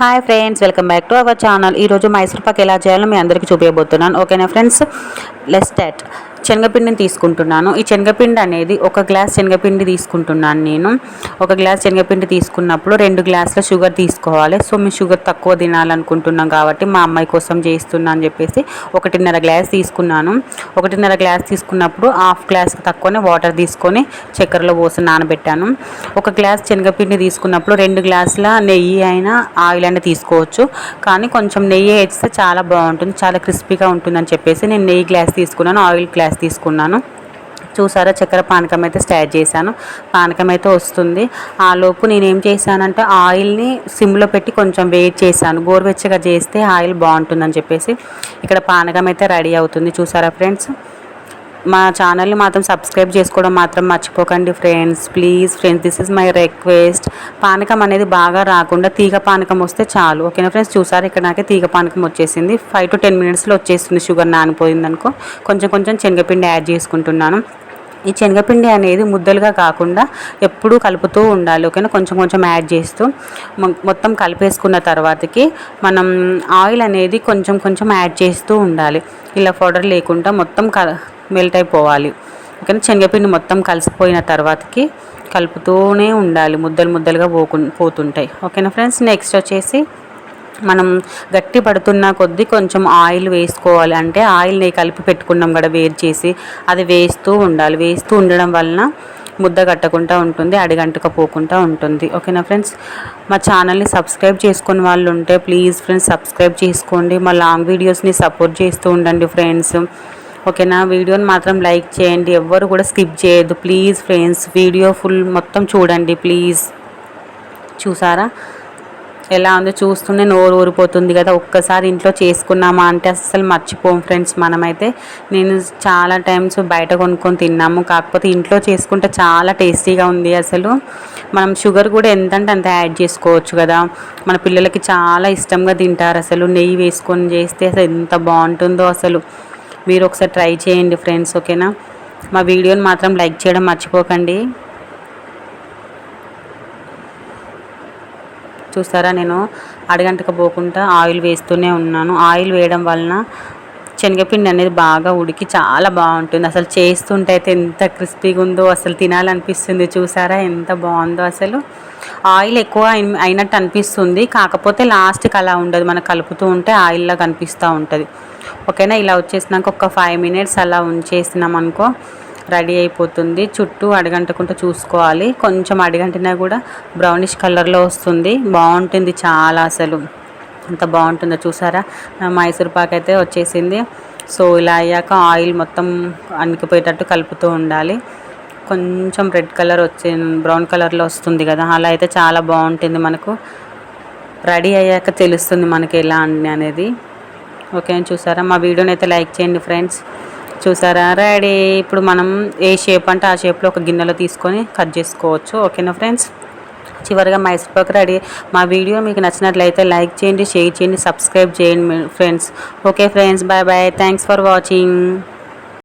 Hi friends welcome back to our channel ఈరోజు మైసూర్ పాక్ ఎలా చేయాలో మీ అందరికీ చూపించబోతున్నాను. ఓకేనా ఫ్రెండ్స్ లెస్ స్టార్ట్ శనగపిండిని తీసుకుంటున్నాను. ఈ శనగపిండి అనేది ఒక గ్లాస్ శనగపిండి తీసుకుంటున్నాను నేను. ఒక గ్లాస్ శనగపిండి తీసుకున్నప్పుడు రెండు గ్లాసుల షుగర్ తీసుకోవాలి. సో మీ షుగర్ తక్కువ తినాలనుకుంటున్నాం కాబట్టి మా అమ్మాయి కోసం చేస్తున్నా అని చెప్పేసి ఒకటిన్నర గ్లాస్ తీసుకున్నాను. ఒకటిన్నర గ్లాస్ తీసుకున్నప్పుడు హాఫ్ గ్లాస్ తక్కువనే వాటర్ తీసుకొని చక్కెరలో పోసి నానబెట్టాను. ఒక గ్లాస్ శనగపిండి తీసుకున్నప్పుడు రెండు గ్లాసుల నెయ్యి అయినా ఆయిల్ అయినా తీసుకోవచ్చు. కానీ కొంచెం నెయ్యి వేస్తే చాలా బాగుంటుంది చాలా క్రిస్పీగా ఉంటుందని చెప్పేసి నేను నెయ్యి గ్లాస్ తీసుకున్నాను ఆయిల్ గ్లాస్ తీసుకున్నాను. చూసారా చక్కెర పానకం అయితే స్టార్ట్ చేశాను. పానకం అయితే వస్తుంది. ఆ లోపు నేనేం చేశానంటే ఆయిల్ని సిమ్లో పెట్టి కొంచెం వెయిట్ చేశాను. గోరువెచ్చగా చేస్తే ఆయిల్ బాగుంటుందని చెప్పేసి ఇక్కడ పానకం అయితే రెడీ అవుతుంది. చూసారా ఫ్రెండ్స్? మా ఛానల్ని మాత్రం సబ్స్క్రైబ్ చేసుకోవడం మాత్రం మర్చిపోకండి friends please friends this is my request పానకం అనేది బాగా రాకుండా తీగ పానకం వస్తే చాలు. ఓకేనా ఫ్రెండ్స్ చూసారు? ఇక్కడ నాకే తీగ పానకం వచ్చేసింది. ఫైవ్ టు టెన్ మినిట్స్లో వచ్చేస్తుంది షుగర్ నానిపోయింది అనుకో. కొంచెం కొంచెం శనగపిండి యాడ్ చేసుకుంటున్నాను. ఈ శనగపిండి అనేది ముద్దలుగా కాకుండా ఎప్పుడూ కలుపుతూ ఉండాలి. ఓకేనా కొంచెం కొంచెం యాడ్ చేస్తూ మొత్తం కలిపేసుకున్న తర్వాతకి మనం ఆయిల్ అనేది కొంచెం కొంచెం యాడ్ చేస్తూ ఉండాలి. ఇలా పౌడర్ లేకుండా మొత్తం మెల్ట్ అయిపోవాలి ఓకేనా శనగపిండి మొత్తం కలిసిపోయిన తర్వాతకి కలుపుతూనే ఉండాలి. ముద్దలు ముద్దలుగా పోకు పోతుంటాయి. ఓకేనా ఫ్రెండ్స్? నెక్స్ట్ వచ్చేసి మనం గట్టి పడుతున్న కొద్దీ కొంచెం ఆయిల్ వేసుకోవాలి. అంటే ఆయిల్ని కలిపి పెట్టుకున్నాం కూడా వేరు చేసి అది వేస్తూ ఉండాలి. వేస్తూ ఉండడం వలన ముద్ద కట్టకుండా ఉంటుంది అడిగంటక పోకుండా ఉంటుంది. ఓకేనా ఫ్రెండ్స్? మా ఛానల్ని సబ్స్క్రైబ్ చేసుకుని వాళ్ళు ఉంటే ప్లీజ్ ఫ్రెండ్స్ సబ్స్క్రైబ్ చేసుకోండి. మా లాంగ్ వీడియోస్ని సపోర్ట్ చేస్తూ ఉండండి ఫ్రెండ్స్. ఓకేనా? వీడియోని మాత్రం లైక్ చేయండి. ఎవ్వరు కూడా స్కిప్ చేయొద్దు. ప్లీజ్ ఫ్రెండ్స్ వీడియో ఫుల్ మొత్తం చూడండి ప్లీజ్. చూసారా? ఎలా ఉందో చూస్తూనే నోరు ఊరిపోతుంది కదా. ఒక్కసారి ఇంట్లో చేసుకున్నామా అంటే అస్సలు మర్చిపోం ఫ్రెండ్స్ మనమైతే. నేను చాలా టైమ్స్ బయట కొనుక్కొని తిన్నాము. కాకపోతే ఇంట్లో చేసుకుంటే చాలా టేస్టీగా ఉంది అసలు. మనం షుగర్ కూడా ఎంతంటే అంత యాడ్ చేసుకోవచ్చు కదా. మన పిల్లలకి చాలా ఇష్టంగా తింటారు అసలు. నెయ్యి వేసుకొని చేస్తే అసలు ఎంత బాగుంటుందో అసలు. మీరు ఒకసారి ట్రై చేయండి ఫ్రెండ్స్ ఓకేనా? మా వీడియోని మాత్రం లైక్ చేయడం మర్చిపోకండి. చూసారా నేను? అడగంటకు పోకుండా ఆయిల్ వేస్తూనే ఉన్నాను. ఆయిల్ వేయడం వలన శనగపిండి అనేది బాగా ఉడికి చాలా బాగుంటుంది. అసలు చేస్తుంటే అయితే ఎంత క్రిస్పీగా ఉందో అసలు తినాలనిపిస్తుంది. చూసారా ఎంత బాగుందో అసలు? ఆయిల్ ఎక్కువ అయినట్టు అనిపిస్తుంది. కాకపోతే లాస్ట్కి అలా ఉండదు. మనం కలుపుతూ ఉంటే ఆయిల్లా కనిపిస్తూ ఉంటుంది. ఓకేనా? ఇలా వచ్చేసినాక ఒక ఫైవ్ మినిట్స్ అలా ఉంచేసినాం అనుకో రెడీ అయిపోతుంది. చుట్టూ అడగంటకుండా చూసుకోవాలి. కొంచెం అడగంటినా కూడా బ్రౌనిష్ కలర్లో వస్తుంది. బాగుంటుంది చాలా అసలు. అంత బాగుంటుందో చూసారా? మైసూర్ పాక్ అయితే వచ్చేసింది. సో ఇలా అయ్యాక ఆయిల్ మొత్తం అణికిపోయేటట్టు కలుపుతూ ఉండాలి. కొంచెం రెడ్ కలర్ వచ్చే బ్రౌన్ కలర్లో వస్తుంది కదా. అలా అయితే చాలా బాగుంటుంది మనకు. రెడీ అయ్యాక తెలుస్తుంది మనకి ఎలా అనేది. ఓకే చూసారా? మా వీడియోని అయితే లైక్ చేయండి ఫ్రెండ్స్. చూసారా? రెడీ. ఇప్పుడు మనం ఏ షేప్ అంటే ఆ షేప్లో ఒక గిన్నెలో తీసుకొని కట్ చేసుకోవచ్చు. ఓకేనా ఫ్రెండ్స్? చివరిగా మైసూర్పాకు రెడీ. మా వీడియో మీకు నచ్చినట్లయితే లైక్ చేయండి షేర్ చేయండి సబ్స్క్రైబ్ చేయండి friends. Okay friends bye bye. Thanks for watching.